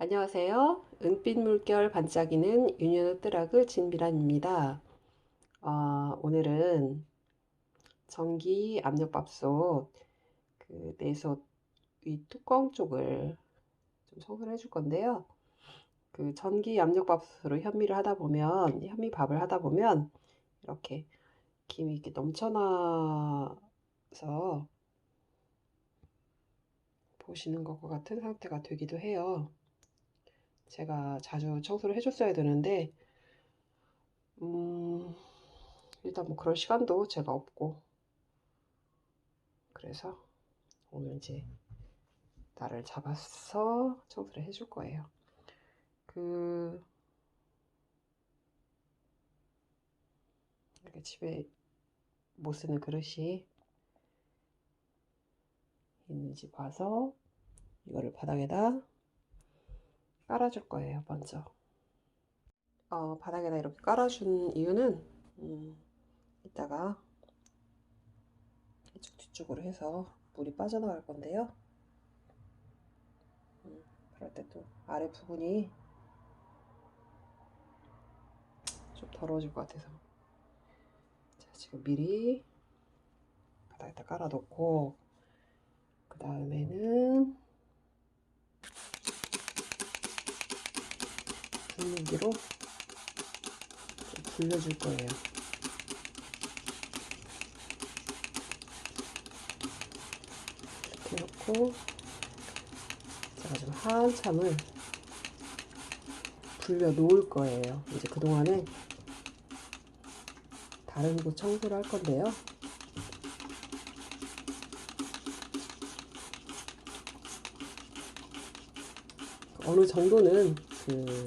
안녕하세요. 은빛 물결 반짝이는 유니언 뜨라그 진미란입니다. 어, 오늘은 전기 압력밥솥 그 내솥 위 뚜껑 쪽을 좀 청소를 해줄 건데요. 그 전기 압력밥솥으로 현미를 하다 보면 현미밥을 하다 보면 이렇게 김이 이렇게 넘쳐나서 보시는 것과 같은 상태가 되기도 해요. 제가 자주 청소를 해줬어야 되는데, 음, 일단 뭐 그럴 시간도 제가 없고, 그래서 오늘 이제 나를 잡아서 청소를 해줄 거예요. 그, 이렇게 집에 못 쓰는 그릇이 있는지 봐서 이거를 바닥에다 깔아줄 거예요, 먼저. 어, 바닥에다 이렇게 깔아준 이유는, 음, 이따가 이쪽 뒤쪽으로 해서 물이 빠져나갈 건데요. 음, 그럴 때 또 아래 부분이 좀 더러워질 것 같아서. 자, 지금 미리 바닥에다 깔아놓고, 그 다음에는 좀 불려줄 거예요. 이렇게 놓고 제가 지금 한참을 불려 놓을 거예요. 이제 그동안에 다른 곳 청소를 할 건데요. 어느 정도는 그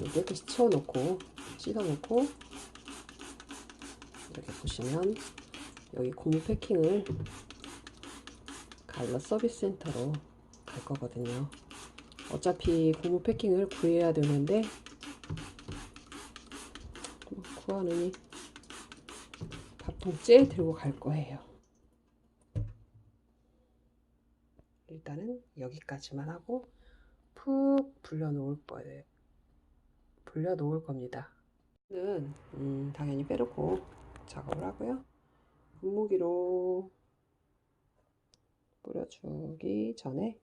좀 깨끗이 치워놓고 씻어놓고 이렇게 보시면 여기 고무 패킹을 갈러 서비스 센터로 갈 거거든요. 어차피 고무 패킹을 구해야 되는데 뭐 구하느니 밥통째 들고 갈 거예요. 일단은 여기까지만 하고 푹 불려 놓을 거예요. 불려 놓을 겁니다. 는 음, 당연히 빼놓고 작업을 하고요. 분무기로 뿌려주기 전에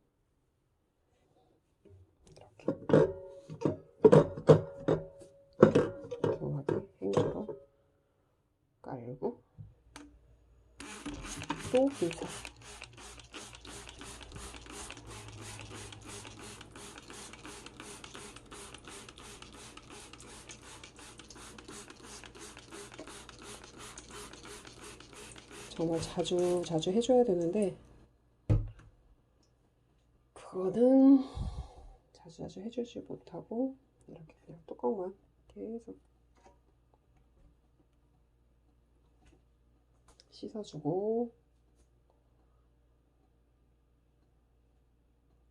이렇게 중하게 행주로 깔고 또 분사 정말 자주 자주 해줘야 되는데 그거는 자주 자주 해주지 못하고 이렇게 그냥 뚜껑만 계속 씻어주고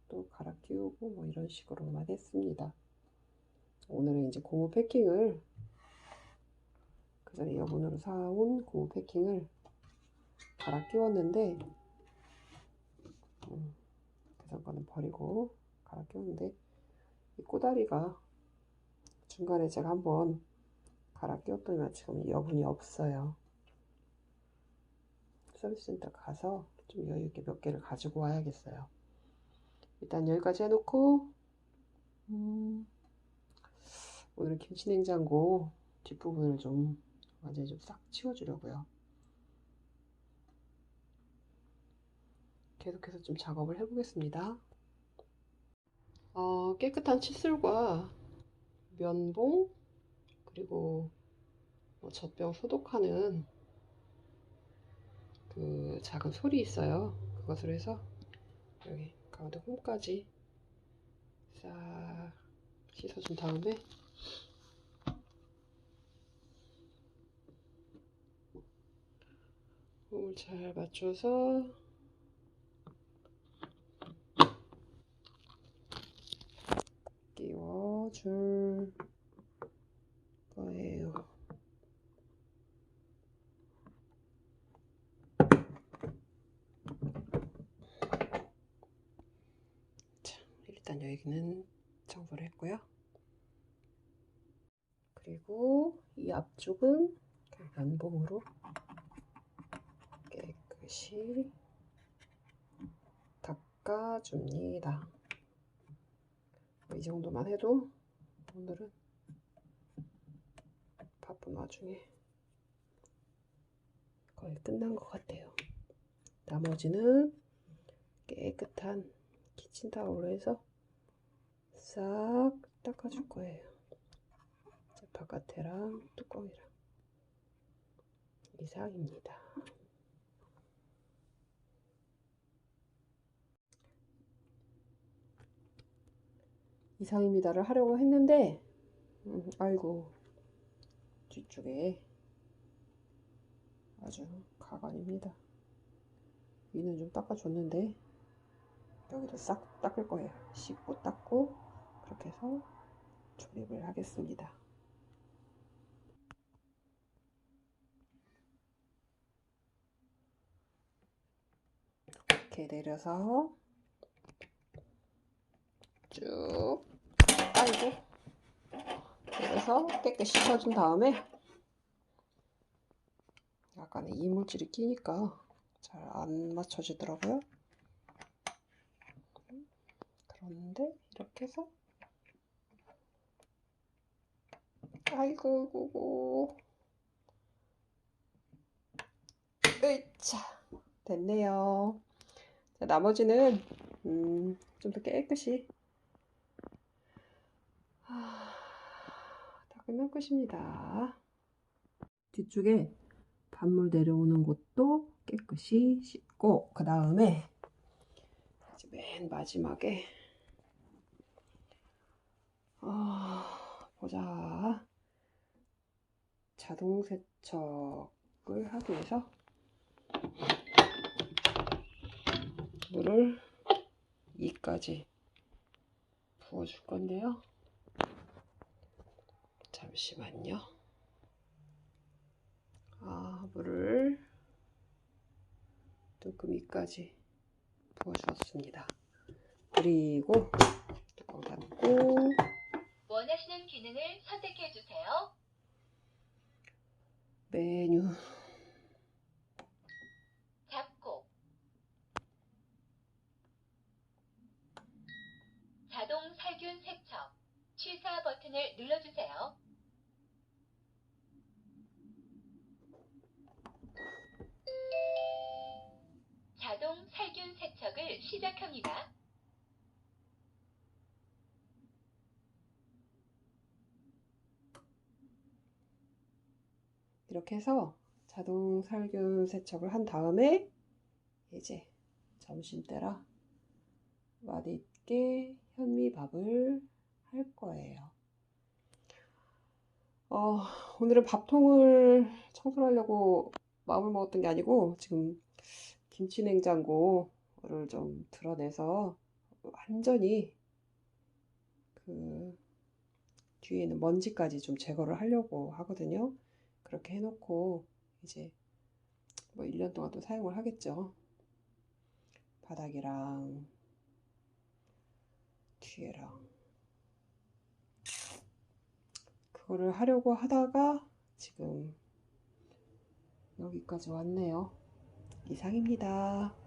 또 갈아 끼우고 뭐 이런 식으로만 했습니다. 오늘은 이제 고무 패킹을 그 전에 여분으로 사온 고무 패킹을 갈아 끼웠는데 음, 그전 거는 버리고 갈아 끼웠는데 이 꼬다리가 중간에 제가 한번 갈아 끼웠더니만 지금 여분이 없어요. 서비스 센터 가서 좀 여유 있게 몇 개를 가지고 와야겠어요. 일단 여기까지 해놓고 음, 오늘 김치 냉장고 뒷부분을 좀 완전히 좀 싹 치워주려고요. 계속해서 좀 작업을 해보겠습니다. 어, 깨끗한 칫솔과 면봉 그리고 뭐 젖병 소독하는 그 작은 솔이 있어요. 그것으로 해서 여기 가운데 홈까지 싹 씻어준 다음에 홈을 잘 맞춰서 끼워 줄 거예요. 일단 여기는 청소를 했고요. 그리고 이 앞쪽은 면봉으로 깨끗이 닦아줍니다. 이 정도만 해도 오늘은 바쁜 와중에 거의 끝난 것 같아요. 나머지는 깨끗한 키친타올로 해서 싹 닦아줄 거예요. 바깥에랑 뚜껑이랑 이상입니다. 이상입니다를 하려고 했는데 음, 아이고 뒤쪽에 아주 가관입니다. 위는 좀 닦아줬는데 여기도 싹 닦을 거예요. 씻고 닦고 그렇게 해서 조립을 하겠습니다. 이렇게 내려서 쭉 아이고 내려서 깨끗이 씻어준 다음에 약간의 이물질이 끼니까 잘 안 맞춰지더라고요. 그런데 이렇게 해서 아이고 고고 으이차 됐네요. 자, 나머지는 음, 좀 더 깨끗이 아, 닦으면 끝입니다. 뒤쪽에 반물 내려오는 곳도 깨끗이 씻고 그 다음에 이제 맨 마지막에 아, 보자 자동 세척을 하기 위해서 물을 2까지 부어줄 건데요. 잠시만요. 아, 물을 뚜껑 2까지 부어주었습니다. 그리고 뚜껑 닫고 원하시는 기능을 선택해 주세요. 메뉴 잡고 자동 살균 세척 취사 버튼을 눌러주세요. 시작합니다. 이렇게 해서 자동 살균 세척을 한 다음에 이제 점심때라 맛있게 현미밥을 할 거예요. 어, 오늘은 밥통을 청소를 하려고 마음을 먹었던 게 아니고 지금 김치 냉장고 를좀 드러내서 완전히 그 뒤에 있는 먼지까지 좀 제거를 하려고 하거든요. 그렇게 해놓고 이제 뭐 1년 동안 또 사용을 하겠죠. 바닥이랑 뒤에랑 그거를 하려고 하다가 지금 여기까지 왔네요. 이상입니다.